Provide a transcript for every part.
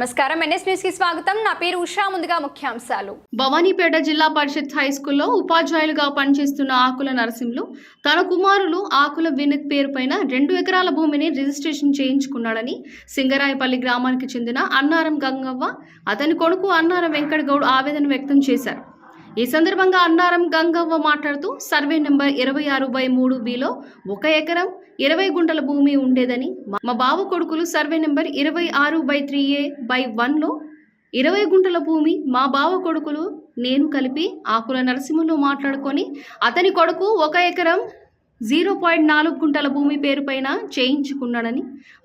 నమస్కారం. ఎన్ఎస్ న్యూస్కి స్వాగతం. నా పేరు ఉషా. ముందుగా ముఖ్యాంశాలు. భవానీపేట జిల్లా పరిషత్ హై స్కూల్లో ఉపాధ్యాయులుగా పనిచేస్తున్న ఆకుల నరసింహులు తన కుమారులు ఆకుల వినిత్ పేరుపైన రెండు ఎకరాల భూమిని రిజిస్ట్రేషన్ చేయించుకున్నాడని సింగరాయపల్లి గ్రామానికి చెందిన అన్నారం గంగవ్వ అతని కొడుకు అన్నారం వెంకటగౌడ్ ఆవేదన వ్యక్తం చేశారు. ఈ సందర్భంగా అన్నారం గంగవ్వ మాట్లాడుతూ సర్వే నెంబర్ ఇరవై ఆరు బై మూడు బిలో ఒక ఎకరం ఇరవై గుంటల భూమి ఉండేదని మా- బావ కొడుకులు సర్వే నెంబర్ ఇరవై ఆరు బై త్రీ ఏ బై వన్లో ఇరవై గుంటల భూమి మా బావ కొడుకులు నేను కలిపి ఆకుల నరసింహలో మాట్లాడుకొని అతని కొడుకు ఒక ఎకరం జీరో పాయింట్ నాలుగు గుంటల భూమి పేరుపైన చేయించుకున్నాడని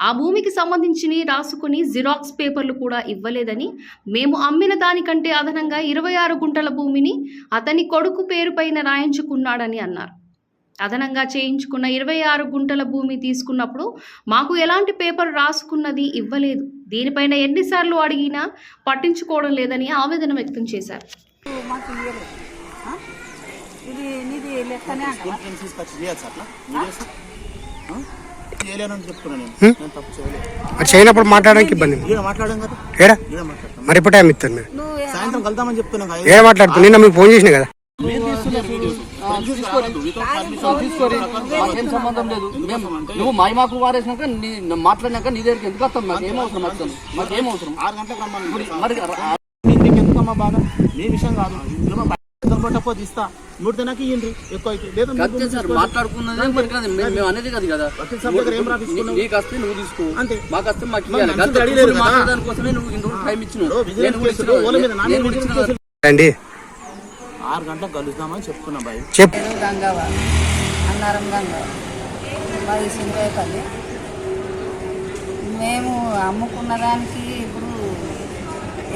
ఆ భూమికి సంబంధించి రాసుకుని జిరాక్స్ పేపర్లు కూడా ఇవ్వలేదని మేము అమ్మిన దానికంటే అదనంగా ఇరవై ఆరు గుంటల భూమిని అతని కొడుకు పేరుపైన రాయించుకున్నాడని అన్నారు. అదనంగా చేయించుకున్న ఇరవై ఆరు గుంటల భూమి తీసుకున్నప్పుడు మాకు ఎలాంటి పేపర్ రాసుకున్నది ఇవ్వలేదు. దీనిపైన ఎన్నిసార్లు అడిగినా పట్టించుకోవడం లేదని ఆవేదన వ్యక్తం చేశారు. ఇది నీది లెక్కనే చేయొచ్చు అట్లా? మరి చేయనప్పుడు మాట్లాడడానికి ఇబ్బంది ఏడా? మరి ఎప్పుడు టైం నువ్వు సాయంత్రం కలుద్దామని చెప్తున్నాం కదా ఏడ మాట్లాడుతున్నారు నిన్న మీకు ఫోన్ చేసిన కదా? సంబంధం లేదు. మేము నువ్వు మాకు వారేసినాక నీ మాట్లాడినాక నీ దగ్గరికి ఎందుకు వస్తాం మాకు ఏం అవసరం? ఏం అవసరం? మరి మీ- మీ విషయం కాదు. కొట్టకపోతే ఇస్తా ఇయ్యండి. ఎక్కువ అయితే. లేదా. మాట్లాడుకున్నదే అనేది కాదు కదా. నీకు వస్తే నువ్వు తీసుకో. అంతే. మాకు వస్తే నువ్వు ఇంత టైం ఇచ్చినావు. ఆరు గంటలకు కలుద్దామని చెప్తున్నా బాయ్. చెప్పు అన్నారం గంగవ్వ మాది సింగరేపల్లి మేము అమ్ముకున్న దానికి ఇప్పుడు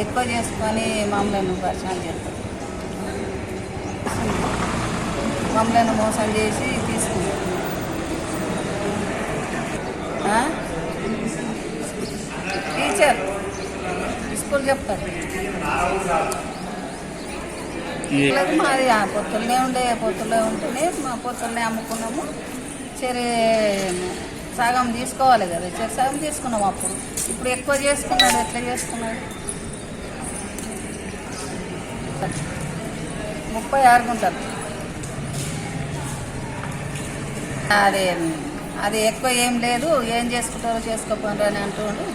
ఎక్కువ చేసుకొని మమ్మల్ని పరిచయం చేస్తాం మమ్మల్ని మోసం చేసి తీసుకుంటాం ఆ? టీచర్ స్కూల్ చెప్తారు. మాది ఆ పొత్తులనే ఉండే పొత్తులే ఉంటేనే మా పొత్తులనే అమ్ముకున్నాము. సరే సగం తీసుకోవాలి కదా సరే సగం తీసుకున్నాం అప్పుడు. ఇప్పుడు ఎక్కువ చేసుకున్నాడు ఎట్లా చేసుకున్నాడు? ముప్పై ఆరు గుంటలు అదే అది ఎక్కువ ఏం లేదు. ఏం చేసుకుంటారో చేసుకోపోండి అని అంటుండు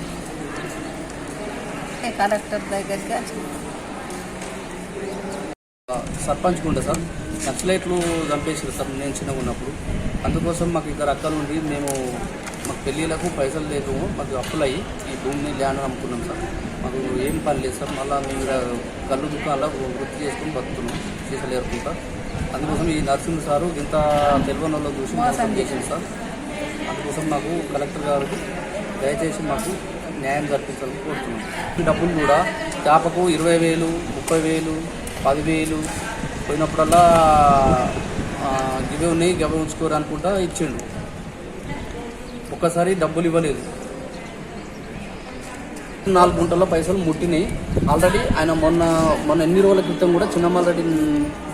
కలెక్టర్ దగ్గరికి? సర్పంచ్ ఉండే సార్. నక్సలైట్లు చంపేసారు సార్ నేను చిన్నగా ఉన్నప్పుడు. అందుకోసం మాకు ఇద్దరు అక్కలు ఉండి మేము మాకు పెళ్ళిళ్ళకు పైసలు లేదు మాకు అప్పులు అయ్యి ఈ భూమిని ల్యాండ్ అమ్ముకున్నాం సార్. మాకు ఏం పని లేదు సార్. మళ్ళీ మేము ఇక్కడ కళ్ళు దుకాణాల వృత్తి చేసుకుని బతుకున్నాం సీసలు ఏరుకుంటా. అందుకోసం ఈ నరసింహ సారు ఇంత తెలివని వాళ్ళు చూసి చేసింది సార్. అందుకోసం మాకు కలెక్టర్ గారు దయచేసి మాకు న్యాయం జరిపించాలని కోరుతున్నాం. ఈ డబ్బులు కూడా చేపకు ఇరవై వేలు ముప్పై వేలు పదివేలు పోయినప్పుడల్లా గివే ఉన్నాయి గవ ఉంచుకోరు అనుకుంటా ఇచ్చిండు. ఒక్కసారి డబ్బులు ఇవ్వలేదు. నాలుగు గుంటల్లో పైసలు ముట్టినాయి. ఆల్రెడీ ఆయన మొన్న మొన్న ఎన్ని రోజుల క్రితం కూడా చిన్నమల్లరెడ్డి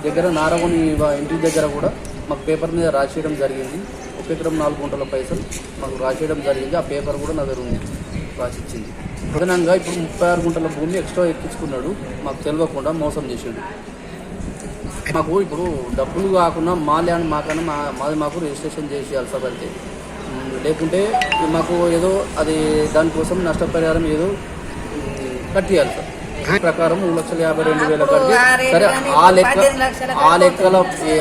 దగ్గర నారవని ఇంటి దగ్గర కూడా మాకు పేపర్ మీద రాసేయడం జరిగింది. ఒక ఎకరం నాలుగు గుంటల పైసలు మాకు రాసేయడం జరిగింది. ఆ పేపర్ కూడా నా దగ్గర రాసిచ్చింది. ప్రధానంగా ఇప్పుడు ముప్పై ఆరు గుంటల భూమి ఎక్స్ట్రా ఎక్కించుకున్నాడు. మాకు తెలియకుండా మోసం చేసాడు. మాకు ఇప్పుడు డబ్బులు కాకుండా మా ల్యాండ్ మాకన్నా మా మాది మాకు రిజిస్ట్రేషన్ చేసేయాలి సార్ అయితే లేకుంటే మాకు ఏదో అది దానికోసం నష్టపరిహారం ఏదో కట్టియాలి సార్. ప్రకారం మూడు లక్షల యాభై రెండు వేల కట్టి సరే ఆ లెక్క ఆ లెక్కల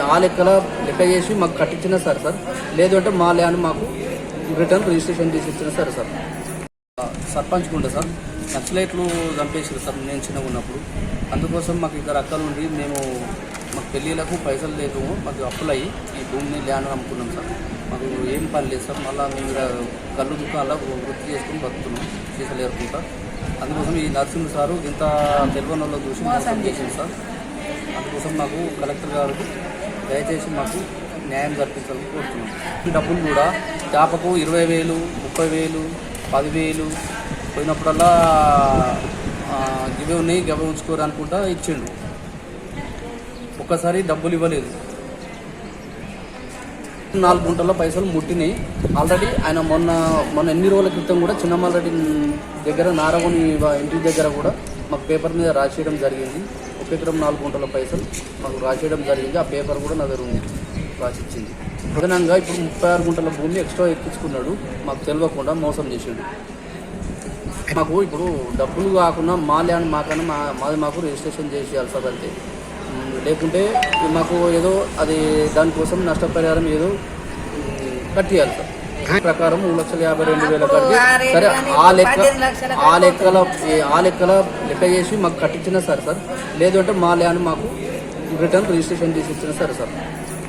ఆ లెక్కల లెక్క చేసి మాకు కట్టించినా సరే సార్. లేదు అంటే మా ల్యాండ్ మాకు రిటర్న్ రిజిస్ట్రేషన్ చేసి ఇచ్చినా సరే సార్. సర్పంచ్ ఉండే సార్. నక్సలైట్లు చంపేసారు సార్ నేను చిన్నగా ఉన్నప్పుడు. అందుకోసం మాకు ఇద్దరు అక్కలు ఉండి మేము మాకు పెళ్ళిళ్ళకు పైసలు లేదు మాకు అప్పులు అయ్యి ఈ భూమిని ల్యాండ్ అమ్ముకున్నాం సార్. మాకు ఏం పని లేదు సార్ మళ్ళీ మేము ఇక్కడ కళ్ళు దుకాణాల వృత్తి చేసుకుని బతుకుతున్నాం సీసలు ఏరుకుంటా అందుకోసం ఈ నర్సింగ్ సారు ఇంత తెలివని వాళ్ళు చూసి మోసం చేసింది సార్. అందుకోసం మాకు కలెక్టర్ గారు దయచేసి మాకు న్యాయం జరిపించాలని కోరుతున్నాం. ఈ డబ్బులు కూడా చేపకు ఇరవై వేలు ముప్పై వేలు పదివేలు పోయినప్పుడల్లా ఆ, ఉన్నాయి గవ ఉంచుకోరు అనుకుంటా ఇచ్చిండు. ఒక్కసారి డబ్బులు ఇవ్వలేదు. నాలుగు గుంటల్లో పైసలు ముట్టినాయి. ఆల్రెడీ ఆయన మొన్న మొన్న ఎన్ని రోజుల క్రితం కూడా చిన్నమల్లరెడ్డి దగ్గర నారగొని ఇంటి దగ్గర కూడా మాకు పేపర్ మీద రాసేయడం జరిగింది. ఒక ఎకరం నాలుగు గుంటల పైసలు మాకు రాసేయడం జరిగింది. ఆ పేపర్ కూడా నా దగ్గర ఉంది. రాసిచ్చింది. అదనంగా ఇప్పుడు ముప్పై ఆరు గుంటల భూమి ఎక్స్ట్రా ఎక్కించుకున్నాడు. మాకు తెలియకుండా మోసం చేసాడు. మాకు ఇప్పుడు డబ్బులు కాకుండా మా ల్యాండ్ మాకన్నా మా మాది మాకు రిజిస్ట్రేషన్ చేసేయాలి సార్ అంతే. లేకుంటే మాకు ఏదో అది దానికోసం నష్టపరిహారం ఏదో కట్టియాలి సార్. ప్రకారం మూడు లక్షల యాభై రెండు వేల రేటు సరే ఆ లెక్క ఆ లెక్కల ఆ లెక్కల లెక్క చేసి మాకు కట్టించిన సరే సార్. లేదు అంటే మా ల్యాండ్ మాకు రిటర్న్ రిజిస్ట్రేషన్ చేసి ఇచ్చిన సరే సార్.